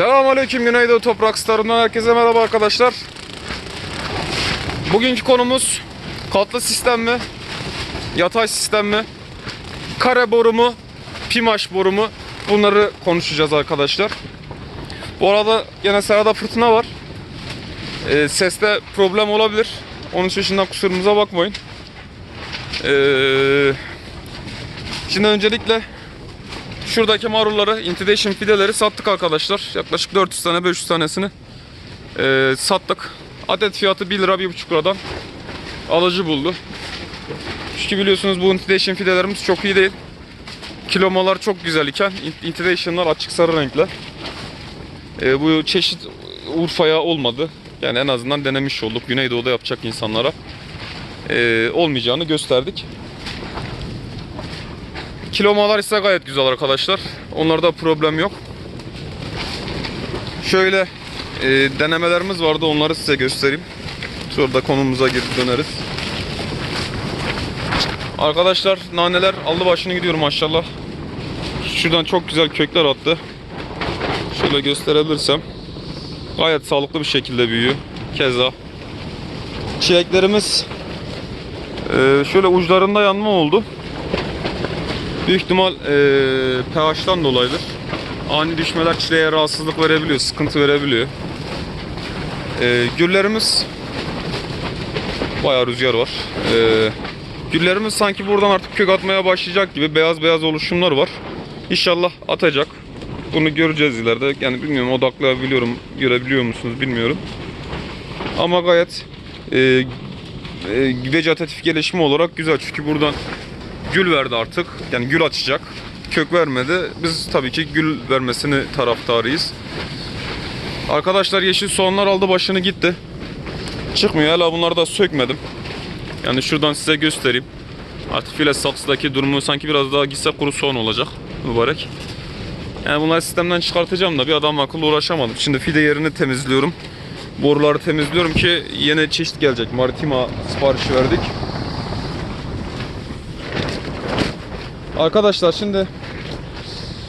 Selamünaleyküm Güneydoğu Toprak Starı'ndan herkese merhaba arkadaşlar. Bugünkü konumuz katlı sistem mi, yatay sistem mi, kare boru mu, pimaş boru mu bunları konuşacağız arkadaşlar. Bu arada yine sırada fırtına var. Ee, seste problem olabilir. Onun için kusurumuza bakmayın. Ee, şimdi öncelikle Şuradaki marulları, intidation fideleri sattık arkadaşlar. Yaklaşık 400 tane, 500 tanesini eee, sattık. Adet fiyatı 1 lira, 1,5 liradan alıcı buldu. Çünkü biliyorsunuz bu intidation fidelerimiz çok iyi değil. Kilomalar çok güzel iken in- intidation'lar açık sarı renkli. Eee, bu çeşit Urfa'ya olmadı. Yani en azından denemiş olduk. Güneydoğu'da yapacak insanlara eee, olmayacağını gösterdik. Kilomalar ise gayet güzel arkadaşlar. Onlarda problem yok. Şöyle e, denemelerimiz vardı. Onları size göstereyim. Sonra da konumuza geri döneriz. Arkadaşlar naneler aldı başını gidiyor maşallah. Şuradan çok güzel kökler attı. Şöyle gösterebilirsem. Gayet sağlıklı bir şekilde büyüyor. Keza. Çileklerimiz e, şöyle uçlarında yanma oldu. Büyük ihtimal eee pH'tan dolayıdır. Ani düşmeler çileğe rahatsızlık verebiliyor, sıkıntı verebiliyor. Eee güllerimiz bayağı rüzgar var. Eee güllerimiz sanki buradan artık kök atmaya başlayacak gibi beyaz beyaz oluşumlar var. İnşallah atacak. Bunu göreceğiz ileride. Yani bilmiyorum odaklayabiliyorum, görebiliyor musunuz bilmiyorum. Ama gayet eee e, vegetatif gelişme olarak güzel. Çünkü buradan gül verdi artık. Yani gül açacak. Kök vermedi. Biz tabii ki gül vermesini taraftarıyız. Arkadaşlar yeşil soğanlar aldı başını gitti. Çıkmıyor. Hala bunları da sökmedim. Yani şuradan size göstereyim. Artık file saksıdaki durumu sanki biraz daha gitse kuru soğan olacak. Mübarek. Yani bunları sistemden çıkartacağım da bir adam akıllı uğraşamadım. Şimdi fide yerini temizliyorum. Boruları temizliyorum ki yeni çeşit gelecek. Maritima siparişi verdik. Arkadaşlar şimdi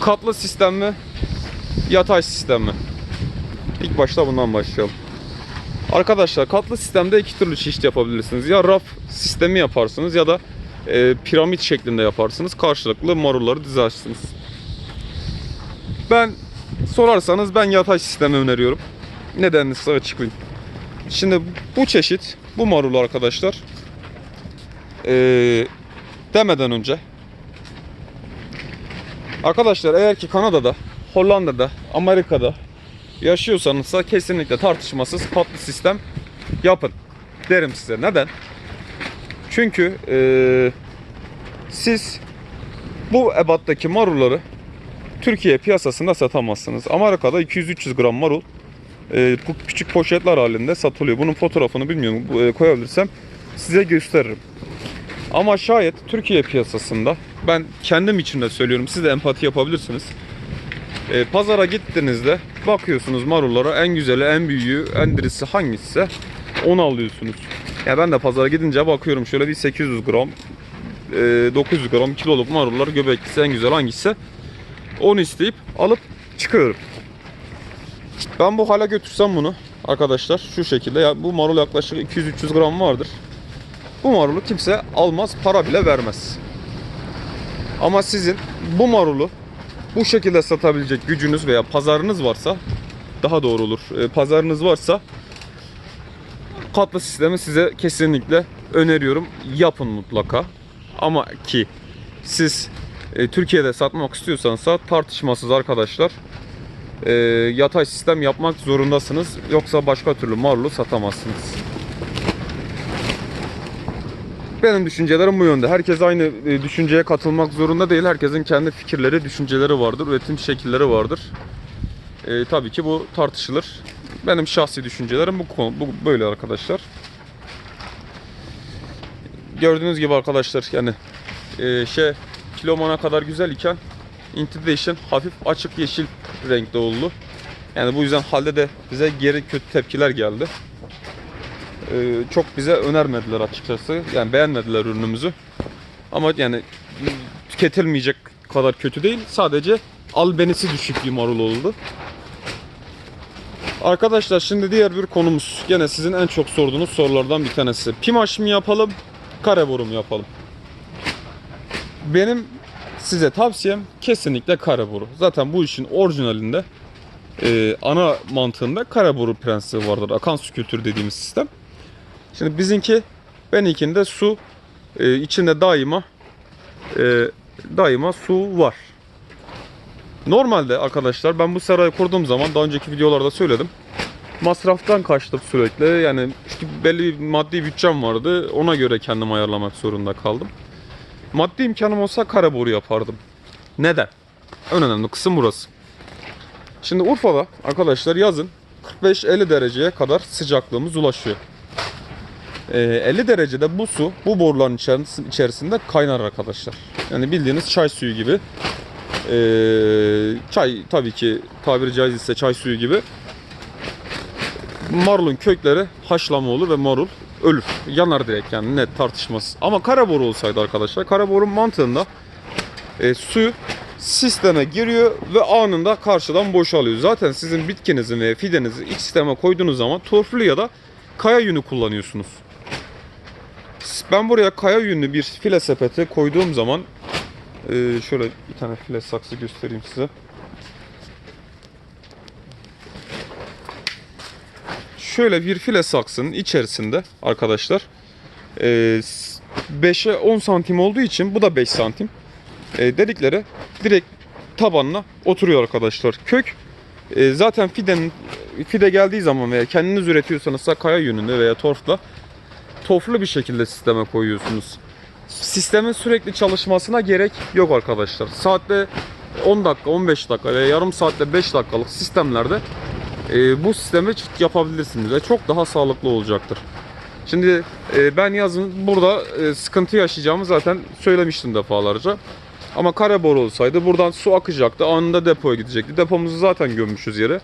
katlı sistem mi yatay sistem mi? İlk başta bundan başlayalım. Arkadaşlar katlı sistemde iki türlü çeşit yapabilirsiniz. Ya raf sistemi yaparsınız ya da e, piramit şeklinde yaparsınız. Karşılıklı marulları dizersiniz. Ben sorarsanız ben yatay sistemi öneriyorum. Nedenini size açıklayayım. Şimdi bu çeşit bu marul arkadaşlar e, demeden önce Arkadaşlar eğer ki Kanada'da, Hollanda'da, Amerika'da yaşıyorsanız kesinlikle tartışmasız katlı sistem yapın derim size. Neden? Çünkü eee, siz bu ebattaki marulları Türkiye piyasasında satamazsınız. Amerika'da 200-300 gram marul eee, bu küçük poşetler halinde satılıyor. Bunun fotoğrafını bilmiyorum eee, koyabilirsem size gösteririm. Ama şayet Türkiye piyasasında ben kendim için de söylüyorum siz de empati yapabilirsiniz. E, pazara gittiğinizde bakıyorsunuz marullara en güzeli, en büyüğü, en dirisi hangisi onu alıyorsunuz. Ya ben de pazara gidince bakıyorum şöyle bir 800 gram, e, 900 gram kiloluk marullar göbeklisi en güzel hangisi onu isteyip alıp çıkıyorum. Ben bu hale götürsem bunu arkadaşlar şu şekilde ya bu marul yaklaşık 200-300 gram vardır. Bu marulu kimse almaz, para bile vermez. Ama sizin bu marulu bu şekilde satabilecek gücünüz veya pazarınız varsa daha doğru olur. E, pazarınız varsa katlı sistemi size kesinlikle öneriyorum. Yapın mutlaka. Ama ki siz e, Türkiye'de satmak istiyorsanız tartışmasız arkadaşlar e, yatay sistem yapmak zorundasınız. Yoksa başka türlü marulu satamazsınız. Benim düşüncelerim bu yönde. Herkes aynı e, düşünceye katılmak zorunda değil. Herkesin kendi fikirleri, düşünceleri vardır, üretim şekilleri vardır. E, tabii ki bu tartışılır. Benim şahsi düşüncelerim bu konu bu böyle arkadaşlar. Gördüğünüz gibi arkadaşlar yani e, şey kilomana kadar güzel iken Intidation hafif açık yeşil renkte oldu. Yani bu yüzden halde de bize geri kötü tepkiler geldi. Ee, çok bize önermediler açıkçası. Yani beğenmediler ürünümüzü. Ama yani tüketilmeyecek kadar kötü değil. Sadece albenisi düşük bir marul oldu. Arkadaşlar şimdi diğer bir konumuz. Gene sizin en çok sorduğunuz sorulardan bir tanesi. Pimaş mı yapalım, kare boru mu yapalım? Benim size tavsiyem kesinlikle kare boru. Zaten bu işin orijinalinde e, ana mantığında kare boru prensibi vardır. Akan su kültürü dediğimiz sistem. Şimdi bizimki benimkinde su e, içinde daima e, daima su var. Normalde arkadaşlar ben bu serayı kurduğum zaman daha önceki videolarda söyledim. Masraftan kaçtım sürekli. Yani çünkü belli bir maddi bütçem vardı. Ona göre kendim ayarlamak zorunda kaldım. Maddi imkanım olsa kare boru yapardım. Neden? En önemli kısım burası. Şimdi Urfa'da arkadaşlar yazın 45-50 dereceye kadar sıcaklığımız ulaşıyor. Ee, 50 derecede bu su bu boruların içeris- içerisinde kaynar arkadaşlar. Yani bildiğiniz çay suyu gibi. Ee, çay tabii ki tabiri caizse çay suyu gibi. Marulun kökleri haşlama olur ve marul ölür. Yanar direkt yani net tartışmaz. Ama kara boru olsaydı arkadaşlar kara borun mantığında e, su sisteme giriyor ve anında karşıdan boşalıyor. Zaten sizin bitkinizin ve fidenizi ilk sisteme koyduğunuz zaman torflu ya da kaya yünü kullanıyorsunuz. Ben buraya kaya yünlü bir file sepeti koyduğum zaman e, şöyle bir tane file saksı göstereyim size. Şöyle bir file saksının içerisinde arkadaşlar e, 5'e 10 santim olduğu için bu da 5 santim e, delikleri direkt tabanına oturuyor arkadaşlar. Kök e, zaten fidenin fide geldiği zaman veya kendiniz üretiyorsanız kaya yönünde veya torfla toflu bir şekilde sisteme koyuyorsunuz. Sistemin sürekli çalışmasına gerek yok arkadaşlar. Saatte 10 dakika, 15 dakika veya yarım saatte 5 dakikalık sistemlerde e, bu sistemi yapabilirsiniz ve çok daha sağlıklı olacaktır. Şimdi e, ben yazın burada e, sıkıntı yaşayacağımı zaten söylemiştim defalarca. Ama kare boru olsaydı buradan su akacaktı. Anında depoya gidecekti. Depomuzu zaten gömmüşüz yere.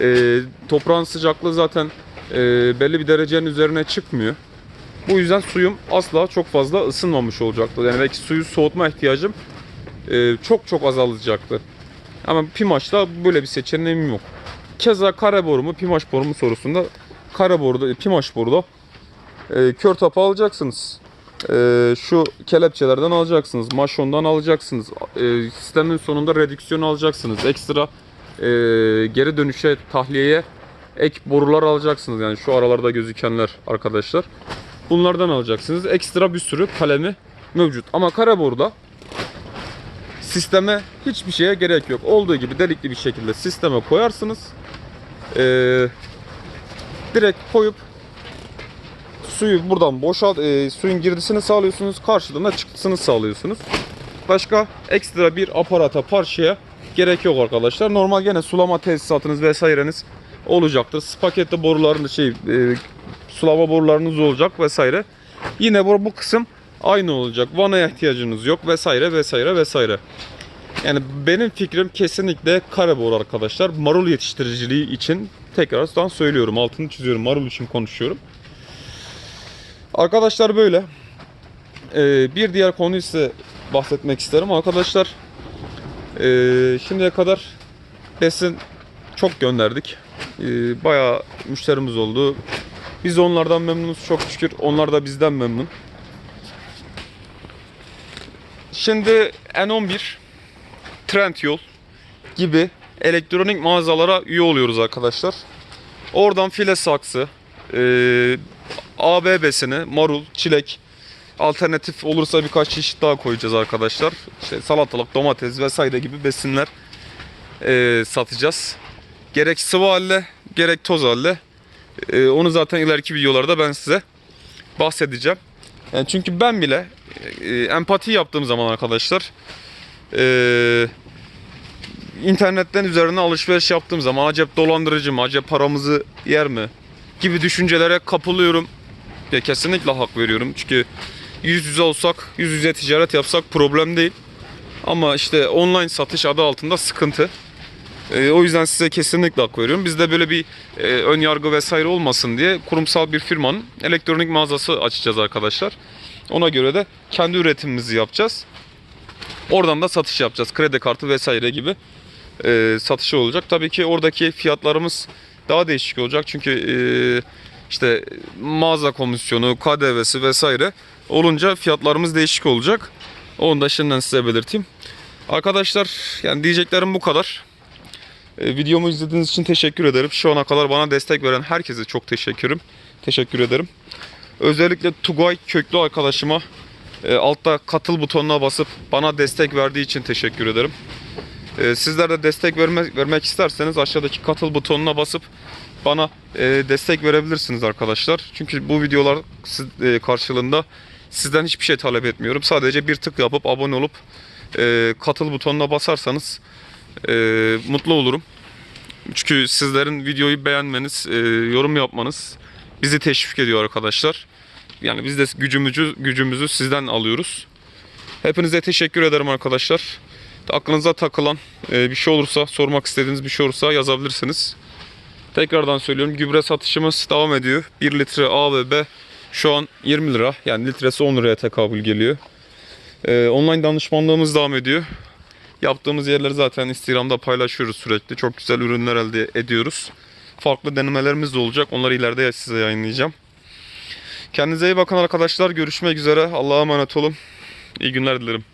E, toprağın sıcaklığı zaten e, belli bir derecenin üzerine çıkmıyor. Bu yüzden suyum asla çok fazla ısınmamış olacaktı. Yani belki suyu soğutma ihtiyacım e, çok çok azalacaktı. Ama Pimaş'ta böyle bir seçeneğim yok. Keza kare boru mu Pimaş boru mu sorusunda kare boruda Pimaş boruda e, kör tapı alacaksınız. E, şu kelepçelerden alacaksınız. Maşondan alacaksınız. E, sistemin sonunda redüksiyon alacaksınız. Ekstra e, geri dönüşe tahliyeye ek borular alacaksınız. Yani şu aralarda gözükenler arkadaşlar. Bunlardan alacaksınız. Ekstra bir sürü kalemi mevcut. Ama kare boruda sisteme hiçbir şeye gerek yok. Olduğu gibi delikli bir şekilde sisteme koyarsınız. Ee, direkt koyup suyu buradan boşalt, e, suyun girdisini sağlıyorsunuz. Karşılığında da çıktısını sağlıyorsunuz. Başka ekstra bir aparata, parçaya gerek yok arkadaşlar. Normal gene sulama tesisatınız vesaireniz olacaktır. Spagetti borularınız şey, e, sulama borularınız olacak vesaire. Yine bu, bu kısım aynı olacak. Vanaya ihtiyacınız yok vesaire vesaire vesaire. Yani benim fikrim kesinlikle kare boru arkadaşlar. Marul yetiştiriciliği için tekrardan söylüyorum. Altını çiziyorum. Marul için konuşuyorum. Arkadaşlar böyle. Ee, bir diğer konuyu ise bahsetmek isterim. Arkadaşlar ee, şimdiye kadar besin çok gönderdik. Ee, bayağı müşterimiz oldu. Biz onlardan memnunuz çok şükür. Onlar da bizden memnun. Şimdi N11 Trendyol gibi elektronik mağazalara üye oluyoruz arkadaşlar. Oradan file saksı, e, AB besini, marul, çilek, alternatif olursa birkaç çeşit daha koyacağız arkadaşlar. İşte salatalık, domates vesaire gibi besinler e, satacağız. Gerek sıvı halde, gerek toz halde. E, onu zaten ileriki videolarda ben size bahsedeceğim. Yani çünkü ben bile e, empati yaptığım zaman arkadaşlar e, internetten üzerine alışveriş yaptığım zaman acep dolandırıcı mı, acep paramızı yer mi gibi düşüncelere kapılıyorum. Ya kesinlikle hak veriyorum. Çünkü yüz yüze olsak, yüz yüze ticaret yapsak problem değil. Ama işte online satış adı altında sıkıntı. E, o yüzden size kesinlikle hak veriyorum. Bizde böyle bir e, ön yargı vesaire olmasın diye kurumsal bir firmanın elektronik mağazası açacağız arkadaşlar. Ona göre de kendi üretimimizi yapacağız. Oradan da satış yapacağız. Kredi kartı vesaire gibi e, satışı olacak. Tabii ki oradaki fiyatlarımız daha değişik olacak. Çünkü e, işte mağaza komisyonu, KDV'si vesaire olunca fiyatlarımız değişik olacak. Onu da şimdiden size belirteyim. Arkadaşlar yani diyeceklerim bu kadar. E, videomu izlediğiniz için teşekkür ederim. Şu ana kadar bana destek veren herkese çok teşekkürüm. Teşekkür ederim. Özellikle Tugay köklü arkadaşıma e, altta katıl butonuna basıp bana destek verdiği için teşekkür ederim. E, sizler de destek vermek, vermek isterseniz aşağıdaki katıl butonuna basıp bana e, destek verebilirsiniz arkadaşlar. Çünkü bu videolar siz, e, karşılığında sizden hiçbir şey talep etmiyorum. Sadece bir tık yapıp abone olup e, katıl butonuna basarsanız e, mutlu olurum. Çünkü sizlerin videoyu beğenmeniz, e, yorum yapmanız bizi teşvik ediyor arkadaşlar. Yani biz de gücümüzü gücümüzü sizden alıyoruz. Hepinize teşekkür ederim arkadaşlar. Aklınıza takılan e, bir şey olursa, sormak istediğiniz bir şey olursa yazabilirsiniz. Tekrardan söylüyorum gübre satışımız devam ediyor. 1 litre A ve B şu an 20 lira. Yani litresi 10 liraya tekabül geliyor. E, online danışmanlığımız devam ediyor. Yaptığımız yerleri zaten Instagram'da paylaşıyoruz sürekli. Çok güzel ürünler elde ediyoruz. Farklı denemelerimiz de olacak. Onları ileride size yayınlayacağım. Kendinize iyi bakın arkadaşlar. Görüşmek üzere. Allah'a emanet olun. İyi günler dilerim.